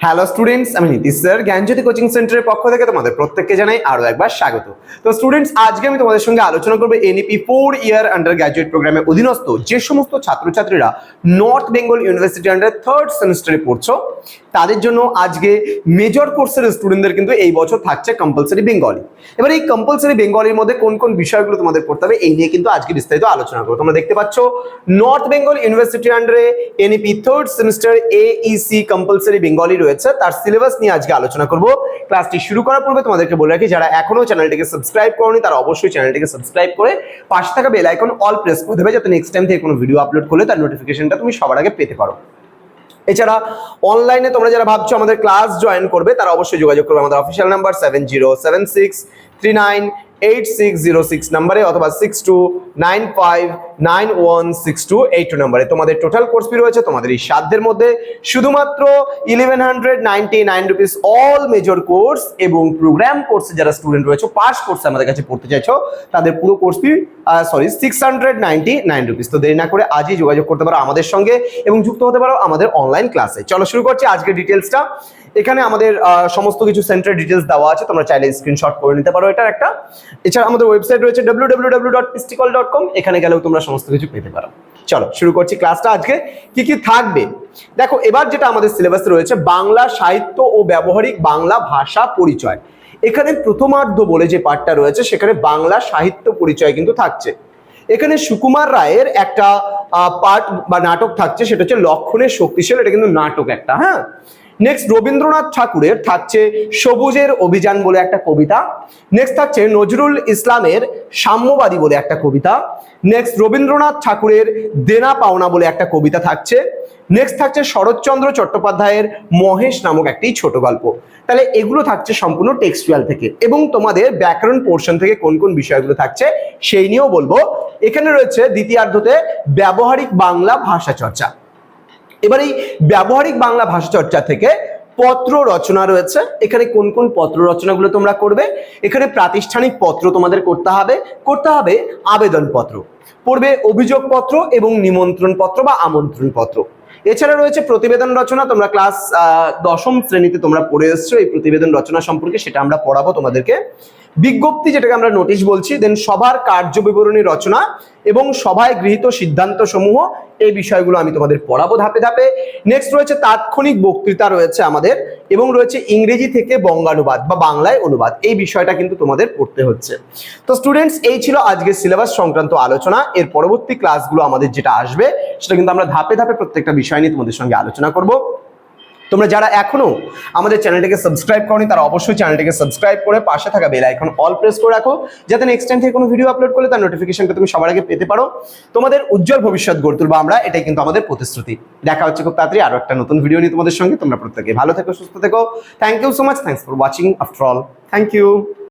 Hello students আমি Nitish sir জ্ঞানজ্যোতি coaching সেন্টারের পক্ষ থেকে তোমাদের প্রত্যেককে জানাই আরও একবার স্বাগত। তো স্টুডেন্টস আজকে আমি তোমাদের সঙ্গে আলোচনা করব NEP four year under graduate প্রোগ্রামের অধীনস্থ যে সমস্ত ছাত্রছাত্রীরা North Bengal University under third সেমিস্টারে পড়ছো, তাদের জন্য আজকে মেজর কোর্সের স্টুডেন্টদের কিন্তু এই বছর থাকছে কম্পালসারি বেঙ্গলি এবার এই কম্পালসারি বেঙ্গলির মধ্যে কোন কোন বিষয়গুলো তোমাদের পড়তে হবে এই নিয়ে কিন্তু আজকে বিস্তারিত আলোচনা করব। তোমরা দেখতে পাচ্ছ নর্থ বেঙ্গল ইউনিভার্সিটি আন্ডারে NEP third semester AEC compulsory Bengali রয়েছে, তার সিলেবাস নিয়ে আজকে আলোচনা করব। ক্লাসটি শুরু করার পূর্বে তোমাদেরকে বলে রাখি, যারা এখনও চ্যানেলটিকে সাবস্ক্রাইব করনি, তারা অবশ্যই চ্যানেলটিকে সাবস্ক্রাইব করে পাশে থাকা বেল আইকন অল প্রেস করে দেবে, যাতে নেক্সট টাইম থেকে কোনো ভিডিও আপলোড করলে তার নোটিফিকেশনটা তুমি সবার আগে পেতে পারো। এছাড়া অনলাইনে তোমরা যারা ভাবছ আমাদের ক্লাস জয়েন করবে, তারা অবশ্যই যোগাযোগ করবে আমাদের official number seven zero seven six three nine eight six zero six নাম্বারে অথবা six two nine five nine one six two eight two নাম্বারে। তোমাদের টোটাল কোর্স ফি রয়েছে, তোমাদের এই সাধ্যের মধ্যে শুধুমাত্র eleven hundred ninety nine rupees all major course এবং প্রোগ্রাম কোর্সে যারা স্টুডেন্ট রয়েছে পাস কোর্সে আমাদের কাছে পড়তে চাইছো, তাদের পুরো course fee sorry six hundred ninety nine rupees তো দেরি না করে আজই যোগাযোগ করতে পারো আমাদের সঙ্গে এবং যুক্ত হতে পারো আমাদের অনলাইন ক্লাসে চলো শুরু করছি আজকের ডিটেলসটা এখানে আমাদের সমস্ত কিছু সেন্টার ডিটেলস দেওয়া আছে, তোমরা চাইলে স্ক্রিনশট করে নিতে পারো এটার একটা। এছাড়া আমাদের ওয়েবসাইট রয়েছে www.pistikol.com এখানে গেলেও তোমরা সমস্ত কিছু পেতে পারো। চলো, শুরু করছি ক্লাসটা আজকে। কি কি থাকবে? দেখো, এবার যেটা আমাদের সিলেবাসে রয়েছে, বাংলা সাহিত্য ও ব্যবহারিক বাংলা ভাষা পরিচয়। এখানে প্রথমার্ধ বলে যে পার্টটা রয়েছে, সেখানে বাংলা সাহিত্য পরিচয় কিন্তু থাকছে। এখানে সুকুমার রায়ের একটা পার্ট বা নাটক থাকছে, সেটা হচ্ছে লক্ষণের শক্তিশালী এটা কিন্তু নাটক একটা হ্যাঁ? নেক্সট রবীন্দ্রনাথ ঠাকুরের থাকছে সবুজের অভিযান বলে একটা কবিতা। নেক্সট থাকছে নজরুল ইসলামের সাম্যবাদী বলে একটা কবিতা। নেক্সট রবীন্দ্রনাথ ঠাকুরের দেনা পাওনা বলে একটা কবিতা থাকছে। নেক্সট থাকছে শরৎচন্দ্র চট্টোপাধ্যায়ের মহেশ নামক একটি ছোট গল্প। তাহলে এগুলো থাকছে সম্পূর্ণ টেক্সচুয়াল থেকে। এবং তোমাদের ব্যাকরণ পোর্শন থেকে কোন কোন বিষয়গুলো থাকছে সেই নিয়েও বলব। এখানে রয়েছে দ্বিতীয়ার্ধতে ব্যবহারিক বাংলা ভাষা চর্চা। এবার এই ব্যবহারিক বাংলা ভাষা চর্চা থেকে পত্র রচনা রয়েছে। এখানে কোন কোন পত্র রচনাগুলো তোমরা করবে? এখানে প্রাতিষ্ঠানিক পত্র তোমাদের করতে হবে। করতে হবে আবেদন পত্র পড়বে অভিযোগ পত্র এবং নিমন্ত্রণ পত্র বা আমন্ত্রণ পত্র এছাড়া রয়েছে প্রতিবেদন রচনা। তোমরা ক্লাস দশম শ্রেণীতে তোমরা পড়ে এসছো। এই প্রতিবেদন রচনা সম্পর্কে সেটা আমরা পড়াবো তোমাদেরকে। বিজ্ঞপ্তি যেটাকে আমরা নোটিশ বলছি দেন সভার কার্য বিবরণী রচনা এবং সভায় গৃহীত সিদ্ধান্ত সমূহ এই বিষয়গুলো আমি তোমাদের পড়াবো ধাপে ধাপে। নেক্সট রয়েছে তাৎক্ষণিক বক্তৃতা রয়েছে আমাদের এবং রয়েছে ইংরেজি থেকে বঙ্গানুবাদ বা বাংলায় অনুবাদ। এই বিষয়টা কিন্তু তোমাদের পড়তে হচ্ছে। তো স্টুডেন্টস এই ছিল আজকের সিলেবাস সংক্রান্ত আলোচনা। এর পরবর্তী ক্লাসগুলো আমাদের যেটা আসবে, সেটা কিন্তু আমরা ধাপে ধাপে প্রত্যেকটা বিষয় নিয়ে তোমাদের সঙ্গে আলোচনা করব। তোমরা যারা এখনও আমাদের চ্যানেলটাকে সাবস্ক্রাইব করনি, তারা অবশ্যই চ্যানেলটাকে সাবস্ক্রাইব করে পাশে থাকা বেল আইকন অল প্রেস করে রাখো, যাতে নেক্সট টাইম থেকে কোনো ভিডিও আপলোড করলে তার নোটিফিকেশনটা তুমি সবার আগে পেতে পারো। তোমাদের উজ্জ্বল ভবিষ্যৎ গড়ে তুলবো আমরা, এটাই কিন্তু আমাদের প্রতিশ্রুতি। দেখা হচ্ছে খুব তাড়াতাড়ি আরও একটা নতুন ভিডিও নিয়ে তোমাদের সঙ্গে। তোমরা প্রত্যেকে ভালো থেকো, সুস্থ থেকো। Thank you so much thanks for watching after all thank you